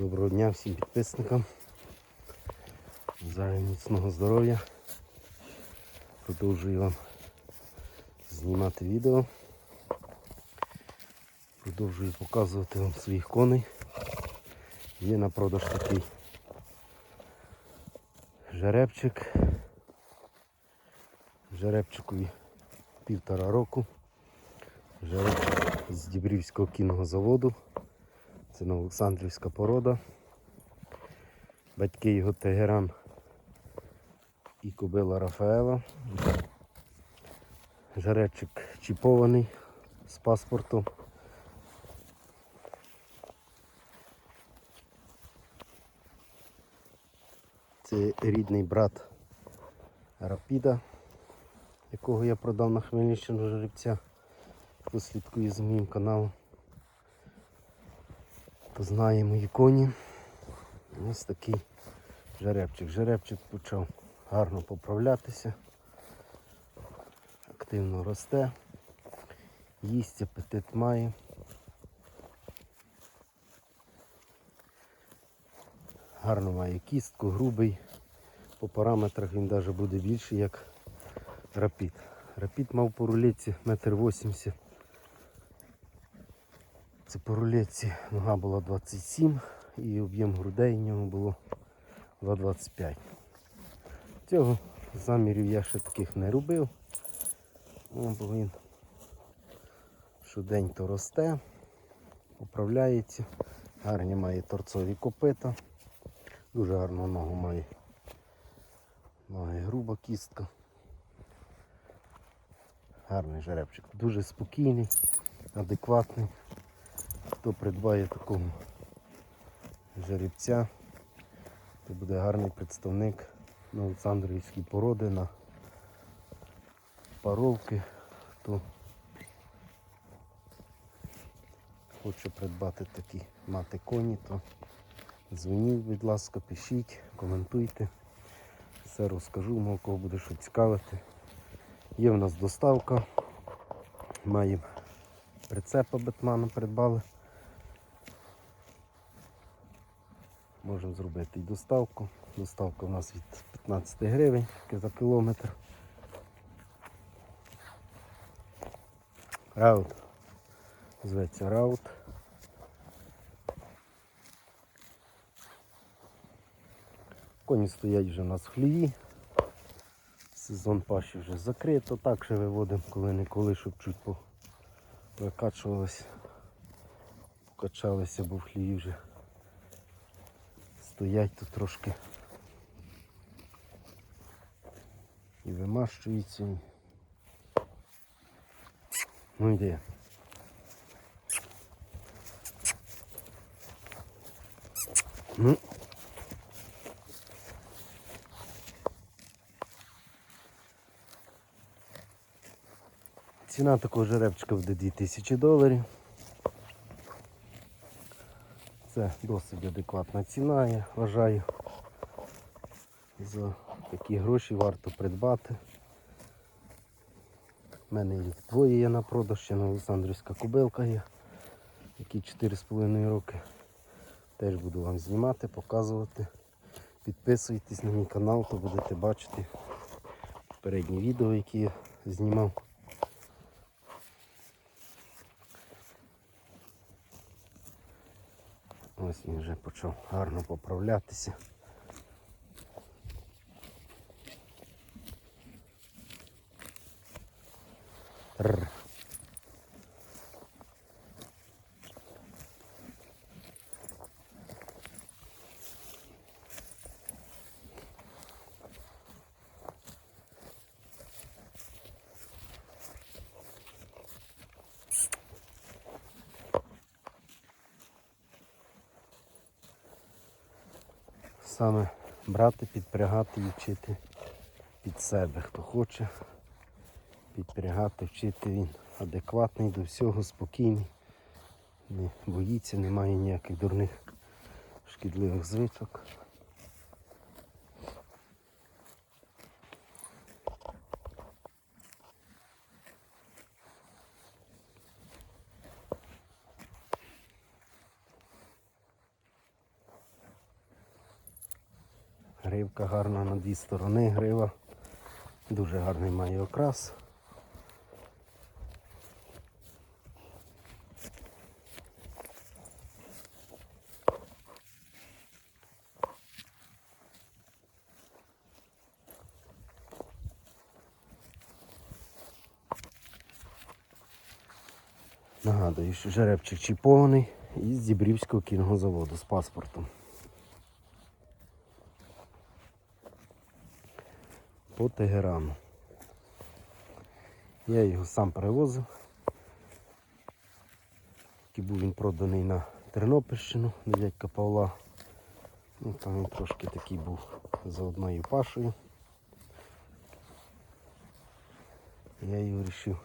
Доброго дня всім підписникам. Бажаю міцного здоров'я. Продовжую вам знімати відео. Продовжую показувати вам своїх коней. Є на продаж такий жеребчик. Жеребчикові півтора року. Жеребчик з Дібрівського кінного заводу. Це Новоолександрівська порода. Батьки його Тегеран і кобила Рафаела. Жеребчик чіпований з паспортом. Це рідний брат Рапіда, якого я продав на Хмельниччину жеребця. Хто слідкує за моїм каналом, то знає коні. Ось такий жеребчик. Жеребчик почав гарно поправлятися, активно росте, їсть апетит має. Гарно має кістку, грубий. По параметрах він навіть буде більший, як рапід. Рапід мав по рулетці метр вісімдесят. Це по рулетці нога була 27 і об'єм грудей в нього було 2,25. Цього замірів я ще таких не робив. О, бо він щодень то росте, управляється, гарні має торцові копита, дуже гарну ногу має. Має груба кістка. Гарний жеребчик, дуже спокійний, адекватний. Хто придбає такого жеребця, то буде гарний представник Новоолександрівської породи на паровки. Хто хоче придбати такі мати коні, то дзвоніть, будь ласка, пишіть, коментуйте. Все розкажу, мов кого буде що цікавити. Є в нас доставка. Маємо прицепа Бетмана придбали. Можемо зробити і доставку. Доставка у нас від 15 гривень за кілометр. Раут. Зветься раут. Коні стоять вже у нас в хліві. Сезон паші вже закрито, так ще виводимо коли-неколи, щоб чуть по покачалися, бо в хліві вже стоять тут трошки і вимащуються. Ну йде. Ну. Ціна такого жеребчика буде 2000 доларів. Це досить адекватна ціна, я вважаю. За такі гроші варто придбати. У мене їх двоє є на продаж, ще на Олександрівська кубилка є, які 4,5 роки. Теж буду вам знімати, показувати. Підписуйтесь на мій канал, то будете бачити попередні відео, які я знімав. Ось він вже почав гарно поправлятися. Рр. Саме брати, підпрягати і вчити під себе. Хто хоче підпрягати, вчити він адекватний до всього, спокійний, не боїться, немає ніяких дурних шкідливих звичок. Гривка гарна на дві сторони, грива. Дуже гарний має окрас. Нагадую, що жеребчик чіпований із Дібрівського кінного заводу з паспортом. По Тегерану. Я його сам перевозив. Такий був він проданий на Тернопільщину до дядька Павла. Ну, там він трошки такий був за одною пашею. Я його вирішив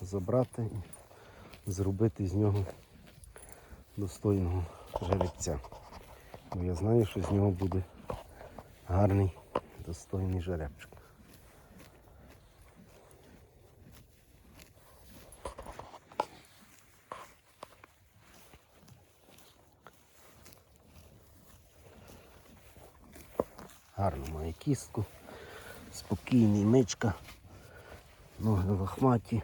забрати і зробити з нього достойного жеребця. Бо я знаю, що з нього буде гарний, достойний жеребчик. Гарно має кістку, спокійний мичка, ноги лохматі,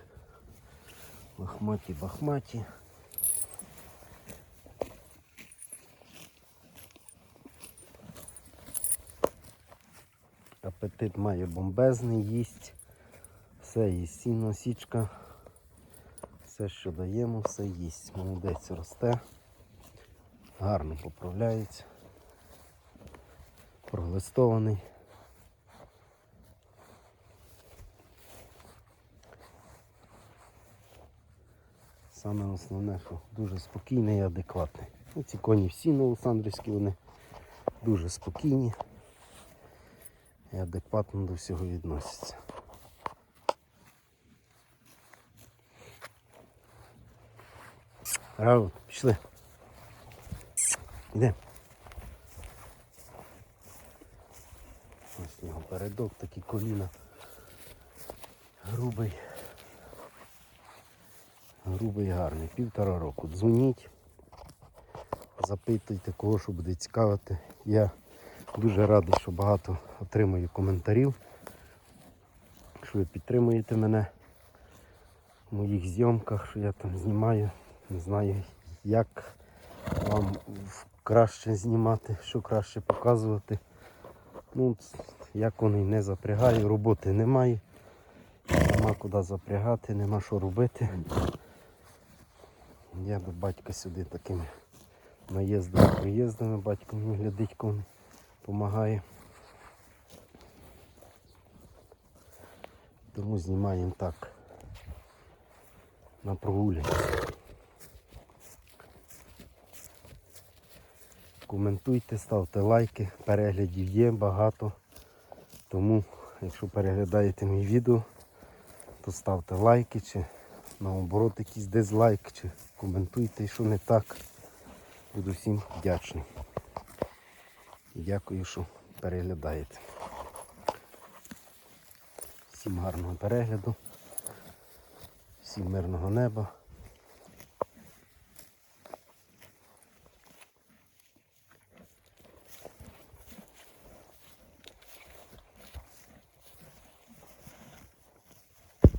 лохматі бахматі. Апетит має бомбезний, їсть. Все їсть, сіно, січка. Все, що даємо, все їсть. Молодець росте. Гарно поправляється. Проглистований. Саме основне, що дуже спокійний і адекватний. Ну, ці коні всі новосандрівські, вони дуже спокійні і адекватно до всього відносяться. Раут, пішли. Йдемо. Ось його передок, такі коліна. Грубий. Грубий гарний. Півтора року. Дзвоніть, запитуйте кого, що буде цікавити. Я дуже радий, що багато отримую коментарів. Що ви підтримуєте мене в моїх зйомках, що я там знімаю. Не знаю, як вам краще знімати, що краще показувати. Ну, як вони не запрягаю, роботи немає. Нема куди запрягати, нема що робити. Я до батька сюди такими наїздами, приїздами, батько мені глядить, коли допомагає. Тому знімаємо так на прогулянці. Коментуйте, ставте лайки, переглядів є багато. Тому, якщо переглядаєте мої відео, то ставте лайки чи наоборот якийсь дизлайк, чи коментуйте, що не так. Буду всім вдячний. Дякую, що переглядаєте. Всім гарного перегляду, всім мирного неба.